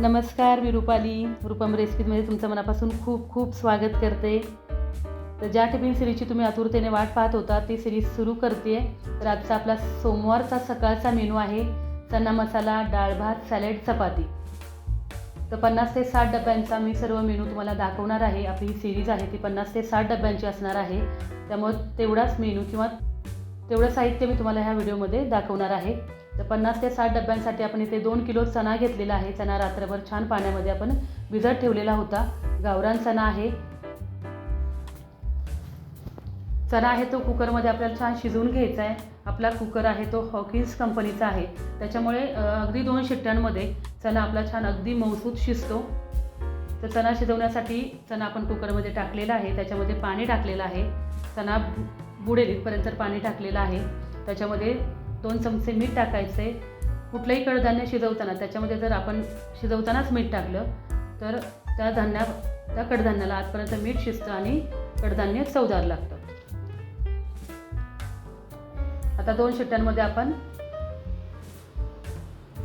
नमस्कार मी रुपाली. रुपम रेसिपीमध्ये तुमचं मनापासून खूप खूप स्वागत करते. तर ज्या टिफिन सिरीजची तुम्ही आतुरतेने वाट पाहत होता ती सिरीज सुरू करते तर आजचा आपला सोमवारचा सकाळचा मेनू आहे चना मसाला डाळ भात सॅलेड चपाती. तर पन्नास ते साठ डब्यांचा मी सर्व मेनू तुम्हाला दाखवणार आहे. आपली ही सिरीज आहे ती पन्नास ते साठ डब्यांची असणार आहे. त्यामुळे तेवढाच मेनू किंवा तेवढं साहित्य मी तुम्हाला ह्या व्हिडिओमध्ये दाखवणार आहे. तर पन्नास ते साठ डब्यांसाठी आपण इथे दोन किलो चणा घेतलेला आहे. चणा रात्रभर छान पाण्यामध्ये आपण भिजत ठेवलेला होता. गावरान चणा आहे. चणा आहे तो कुकरमध्ये आपल्याला छान शिजवून घ्यायचा आहे. आपला कुकर आहे तो हॉकिन्स कंपनीचा आहे. त्याच्यामुळे अगदी दोन शिट्ट्यांमध्ये चणा आपला छान अगदी मौसूद शिजतो. तर चणा शिजवण्यासाठी चणा आपण कुकरमध्ये टाकलेला आहे. त्याच्यामध्ये पाणी टाकलेलं आहे. चणा बुडेल इथपर्यंत पाणी टाकलेलं आहे. त्याच्यामध्ये दोन चमचे मीठ टाकायचे कुठलंही कडधान्य शिजवताना त्याच्यामध्ये जर आपण शिजवतानाच मीठ टाकलं तर त्या धान्या त्या कडधान्याला आजपर्यंत मीठ शिजतं आणि कडधान्य चवदार लागतं. आता दोन शिट्ट्यांमध्ये आपण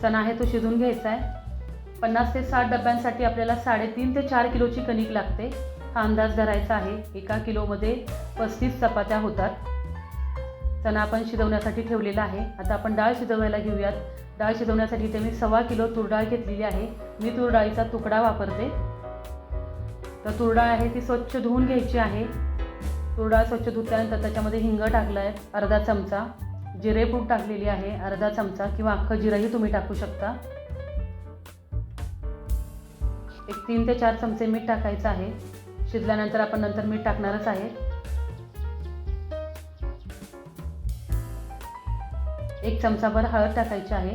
चणा आहे तो शिजवून घ्यायचा आहे पन्नास ते साठ डब्यांसाठी आपल्याला साडेतीन ते चार किलोची कणिक लागते. हा अंदाज धरायचा आहे. एका किलोमध्ये पस्तीस चपात्या होतात. चणा आपण शिजवण्यासाठी ठेवलेला आहे. आता आपण डाळ शिजवायला घेऊयात. डाळ शिजवण्यासाठी इथे मी सव्वा किलो तुरडाळ घेतलेली आहे. मी तुरडाळीचा तुकडा वापरते. तर तुरडाळ आहे ती स्वच्छ धुवून घ्यायची आहे. तुरडाळ स्वच्छ धुतल्यानंतर त्याच्यामध्ये हिंग टाकलं आहे अर्धा चमचा. जिरेपूड टाकलेली आहे अर्धा चमचा. किंवा अख्खं जिरंही तुम्ही टाकू शकता. एक तीन ते चार चमचे मीठ टाकायचं आहे. शिजल्यानंतर आपण नंतर मीठ टाकणारच आहे. एक चमचाभर हळद टाकायची आहे.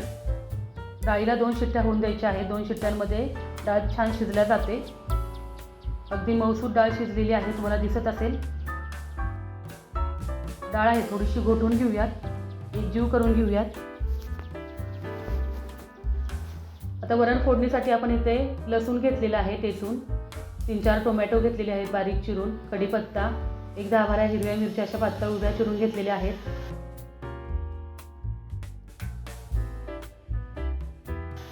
डाळीला दोन शिट्ट्या होऊन द्यायच्या आहे दोन शिट्ट्यांमध्ये डाळ छान शिजल्या जाते. अगदी मौसूद डाळ शिजलेली आहे. तुम्हाला दिसत असेल. डाळ आहे. थोडीशी घोटून घेऊयात. एक जीव करून घेऊयात. आता वरण फोडणीसाठी आपण इथे लसूण घेतलेला आहे तेचून तीन चार टोमॅटो घेतलेले आहेत. बारीक चिरून. कढीपत्ता. एक दहा बारा हिरव्या मिरच्या अशा पातळ उभ्या चिरून घेतलेल्या आहेत.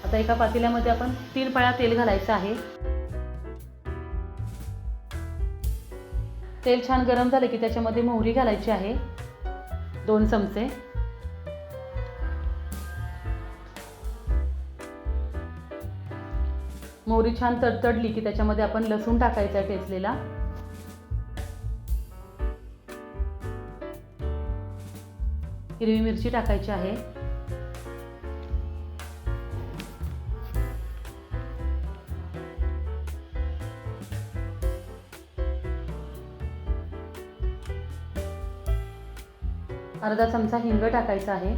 आता एका पातेल्यामध्ये आपण तीन पळ्या तेल घालायचं आहे. तेल छान गरम झालं की त्याच्यामध्ये मोहरी घालायची आहे. दोन चमचे. मोहरी छान तडतडली की त्याच्यामध्ये आपण लसूण टाकायचा आहे टेचलेला हिरवी मिरची टाकायची आहे. अर्धा चमचा हिंग टाकायचा आहे.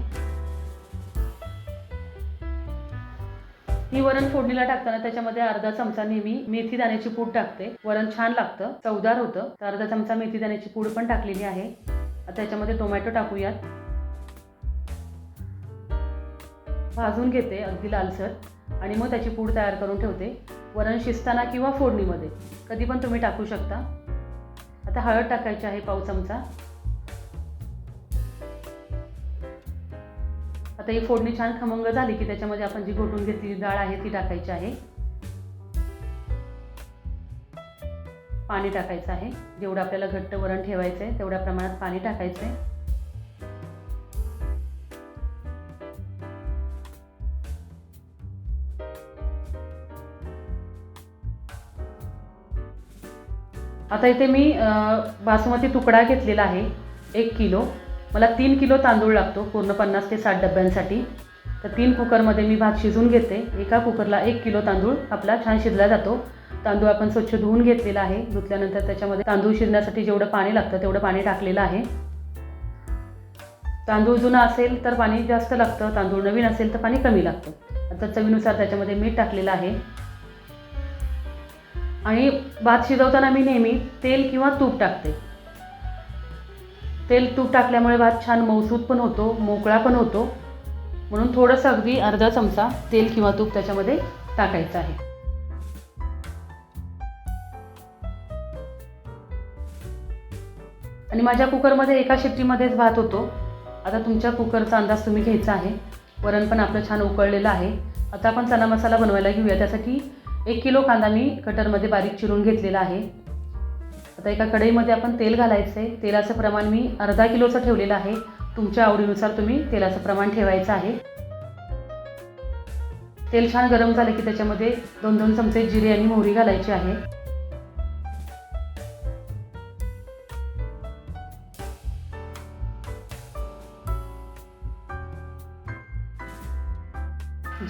ही वरण फोडणीला टाकताना त्याच्यामध्ये अर्धा चमचा नेहमी मेथी दाण्याची पूड टाकते. वरण छान लागतं चवदार होतं. तर अर्धा चमचा मेथी दाण्याची पूड पण टाकलेली आहे. आता त्याच्यामध्ये टोमॅटो टाकूयात. भाजून घेते अगदी लालसर आणि मग त्याची पूड तयार करून ठेवते. वरण शिजताना किंवा फोडणीमध्ये. कधी पण तुम्ही टाकू शकता. आता हळद टाकायची आहे पाव चमचा. आता ही फोडणी छान खमंग झाली की त्याच्यामध्ये आपण जी घोटून घेतलेली डाळ आहे ती टाकायची आहे. पाणी टाकायचं आहे. जेवढं आपल्याला घट्ट वरण ठेवायचं आहे तेवढ्या प्रमाणात पाणी टाकायचं आहे आता इथे मी बासमती तुकडा घेतलेला आहे एक किलो. मला तीन किलो तांदूळ लागतो पूर्ण पन्नास ते साठ डब्यांसाठी. तर तीन कुकरमध्ये मी भात शिजवून घेते. एका कुकरला एक किलो तांदूळ आपला छान शिजला जातो. तांदूळ आपण स्वच्छ धुवून घेतलेला आहे. धुतल्यानंतर त्याच्यामध्ये तांदूळ शिजण्यासाठी जेवढं पाणी लागतं तेवढं पाणी टाकलेलं आहे. तांदूळ जुना असेल तर पाणी जास्त लागतं. तांदूळ नवीन असेल तर पाणी कमी लागतं. आता चवीनुसार त्याच्यामध्ये मीठ टाकलेलं आहे. आणि भात शिजवताना मी नेहमी तेल किंवा तूप टाकते. तेल तूप टाकल्यामुळे भात छान मौसूद पण होतो मोकळा पण होतो. म्हणून थोडंसं अगदी अर्धा चमचा तेल किंवा तूप त्याच्यामध्ये टाकायचं आहे. आणि माझ्या कुकरमध्ये एका शिट्टीमध्येच भात होतो. आता तुमच्या कुकरचा अंदाज तुम्ही घ्यायचा आहे. वरण पण आपलं छान उकळलेलं आहे. आता आपण चना मसाला बनवायला घेऊया. त्यासाठी एक किलो कांदा मी कटरमध्ये बारीक चिरून घेतलेला आहे. आता एका कढईमध्ये आपण तेल घालायचं आहे तेलाचं प्रमाण मी अर्धा किलोचं ठेवलेलं आहे. तुमच्या आवडीनुसार तुम्ही तेलाचं प्रमाण ठेवायचं आहे. तेल छान गरम झालं की त्याच्यामध्ये दोन दोन चमचे जिरे आणि मोहरी घालायची आहे.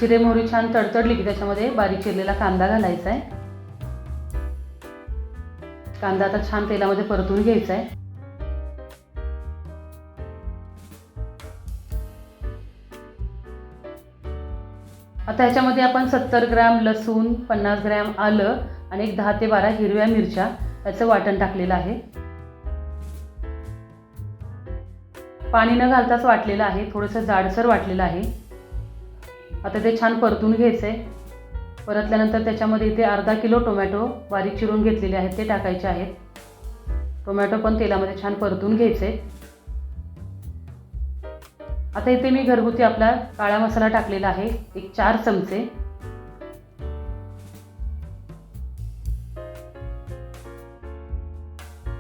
जिरे मोहरी छान तडतडली की त्याच्यामध्ये बारीक चिरलेला कांदा घालायचा आहे कांदा आता छान तेलामध्ये परतून घ्यायचा आहे. आता ह्याच्यामध्ये आपण सत्तर ग्रॅम लसूण पन्नास ग्रॅम आलं आणि एक दहा ते बारा हिरव्या मिरच्या याचं वाटण टाकलेलं आहे. पाणी न घालताच वाटलेलं आहे थोडंसं जाडसर वाटलेलं आहे. आता ते छान परतून घ्यायचं आहे परतल्यानंतर त्याच्यामध्ये इथे अर्धा किलो टोमॅटो बारीक चिरून घेतलेले आहेत ते टाकायचे आहेत. टोमॅटो पण तेलामध्ये छान परतून घ्यायचे. आता इथे मी घरगुती आपला काळा मसाला टाकलेला आहे एक चार चमचे.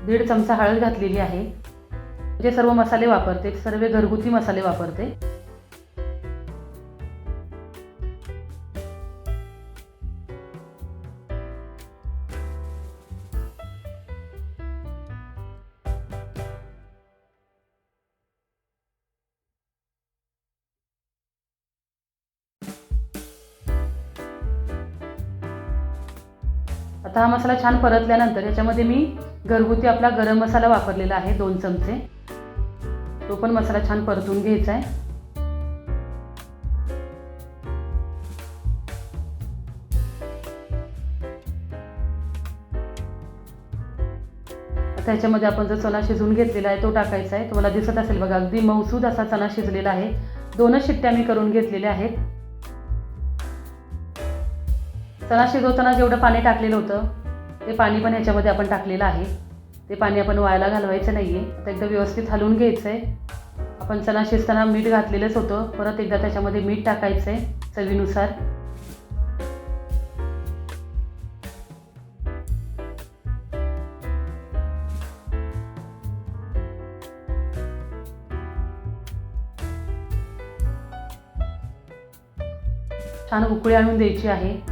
दीड चमचा हळद घातलेली आहे. जे सर्व मसाले वापरते सर्व घरगुती मसाले वापरते. आता हा मसाला छान परतल्यानंतर ह्याच्यामध्ये मी घरगुती आपला गरम मसाला वापरलेला आहे दोन चमचे. तो पण मसाला छान परतून घ्यायचा आहे. आता ह्याच्यामध्ये आपण जो चणा शिजवून घेतलेला आहे तो टाकायचा आहे. तुम्हाला दिसत असेल बघा अगदी मौसूद असा चणा शिजलेला आहे. दोनच शिट्ट्या मी करून घेतलेल्या आहेत. चणा शिजवताना जेवढं पाणी टाकलेलं होतं ते पाणी पण ह्याच्यामध्ये आपण टाकलेलं आहे. ते पाणी आपण वायाला घालवायचं नाही आहे आता एकदा व्यवस्थित हलवून घ्यायचं आहे आपण चणा शिजताना मीठ घातलेलंच होतं. परत एकदा त्याच्यामध्ये मीठ टाकायचं आहे चवीनुसार. छान उकळी आणून द्यायची आहे.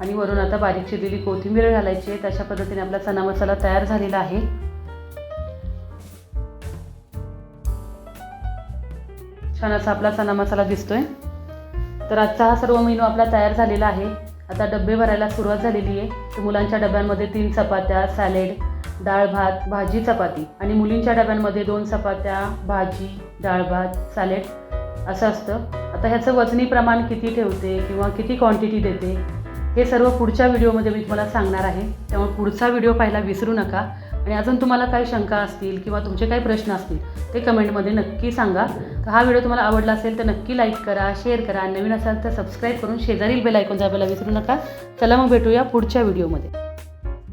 आणि वरून आता बारीक चिरलेली कोथिंबीर घालायची आहे. तशा पद्धतीने आपला चना मसाला तयार झालेला आहे. छान असा आपला चना मसाला दिसतोय. तर आजचा हा सर्व मेनू आपला तयार झालेला आहे. आता डबे भरायला सुरुवात झालेली आहे. तर मुलांच्या डब्यांमध्ये तीन चपात्या सॅलेड डाळ भात भाजी चपाती आणि मुलींच्या डब्यांमध्ये दोन चपात्या भाजी डाळ भात सॅलेड असं असतं. आता ह्याचं वजनी प्रमाण किती ठेवते किंवा किती क्वांटिटी देते? हे सर्व पुढच्या व्हिडिओमध्ये मी तुम्हाला सांगणार आहे. त्यामुळे पुढचा व्हिडिओ पाहायला विसरू नका. आणि अजून तुम्हाला काही शंका असतील किंवा तुमचे काही प्रश्न असतील ते कमेंटमध्ये नक्की सांगा. तर हा व्हिडिओ तुम्हाला आवडला असेल तर नक्की लाईक करा शेअर करा. नवीन असाल तर सबस्क्राईब करून शेजारील बेल ऐकून दाबायला विसरू नका. चला मग भेटूया पुढच्या व्हिडिओमध्ये.